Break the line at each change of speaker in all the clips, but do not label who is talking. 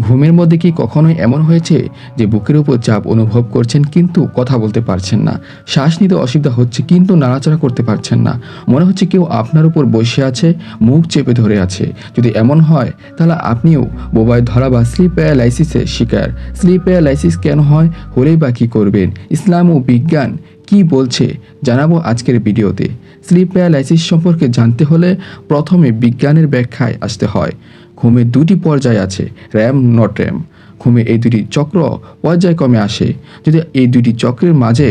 ঘুমের মধ্যে কি কখনোই এমন হয়েছে যে বুকের উপর চাপ অনুভব করছেন কিন্তু কথা বলতে পারছেন না? শ্বাস নিতে অসুবিধা হচ্ছে কিন্তু নাড়াচাড়া করতে পারছেন না। মনে হচ্ছে কেউ আপনার উপর বসে আছে, মুখ চেপে ধরে আছে। যদি এমন হয়, তাহলে আপনিও বোবায় ধরা বা স্লিপ প্যারালাইসিসের শিকার। স্লিপ প্যারালাইসিস কেন হয়? হলেই বা কী করবেন? ইসলাম ও বিজ্ঞান কি বলছে? জানাব আজকের ভিডিওতে। স্লিপ প্যারালাইসিস সম্পর্কে জানতে হলে প্রথমে বিজ্ঞানের ব্যাখ্যায় আসতে হয়। ঘুমের দুটি পর্যায় আছে, র্যাম, নট র্যাম। ঘুমে এই দুটি চক্র পর্যায়ক্রমে আসে। যদি এই দুটি চক্রের মাঝে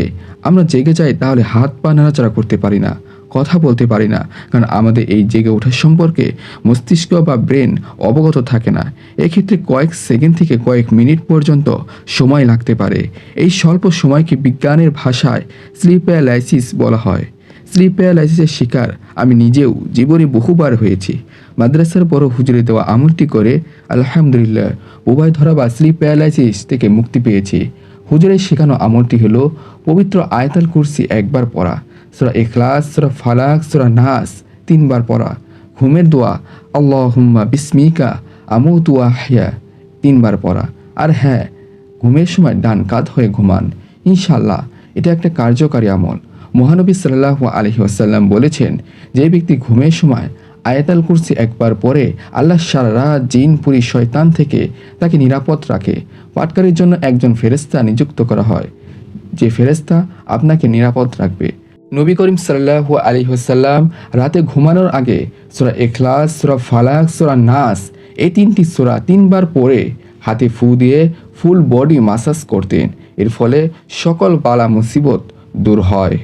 আমরা জেগে যাই, তাহলে হাত পা নাড়াচাড়া করতে পারি না, কথা বলতে পারি না, কারণ আমাদের এই জেগে ওঠার সম্পর্কে মস্তিষ্ক বা ব্রেন অবগত থাকে না। এক্ষেত্রে কয়েক সেকেন্ড থেকে কয়েক মিনিট পর্যন্ত সময় লাগতে পারে। এই স্বল্প সময়কে বিজ্ঞানের ভাষায় স্লিপ প্যারালাইসিস বলা হয়। স্লিপ প্যারালাইসিসের শিকার। আমি নিজেও জীবনে বহুবার হয়েছি। মাদ্রাসার বড় হুজুরে দেওয়া আমলটি করে আলহামদুলিল্লাহ, উভয় ধরা বা স্লিপ প্যারালাইসিস থেকে মুক্তি পেয়েছি। হুজুরের শেখানো আমলটি হলো, পবিত্র আয়তাল কুরসি একবার পড়া, সুরা এখলাস সুরা ফালাক, সুরা নাস তিনবার পড়া, ঘুমের দোয়া আল্লাহ হুম্মা বিস্মিকা, আমৌতু আহিয়া তিনবার পড়া। আর হ্যাঁ ঘুমের সময় ডান কাত হয়ে ঘুমান। ইনশাল্লাহ এটা একটা কার্যকারী আমল। মহানবী সাল্লাহ আলহি আসাল্লাম বলেছেন, যে ব্যক্তি ঘুমের সময় আয়াতাল কুরসি একবার পরে আল্লাহ সারা জিন পুরী শয়তান থেকে তাকে নিরাপদ রাখে। পাটকারীর জন্য একজন ফেরেস্তা নিযুক্ত করা হয়। যে ফেরেস্তা আপনাকে নিরাপদ রাখবে। নবী করিম সাল্লাহ আলী হাসাল্লাম রাতে ঘুমানোর আগে সোরা এখলাস সোরা ফালাক, সোরা নাস, এই তিনটি সোরা তিনবার পরে হাতে ফু দিয়ে ফুল বডি মাসাজ করতেন। এর ফলে সকল বালা মুসিবত দূর হয়।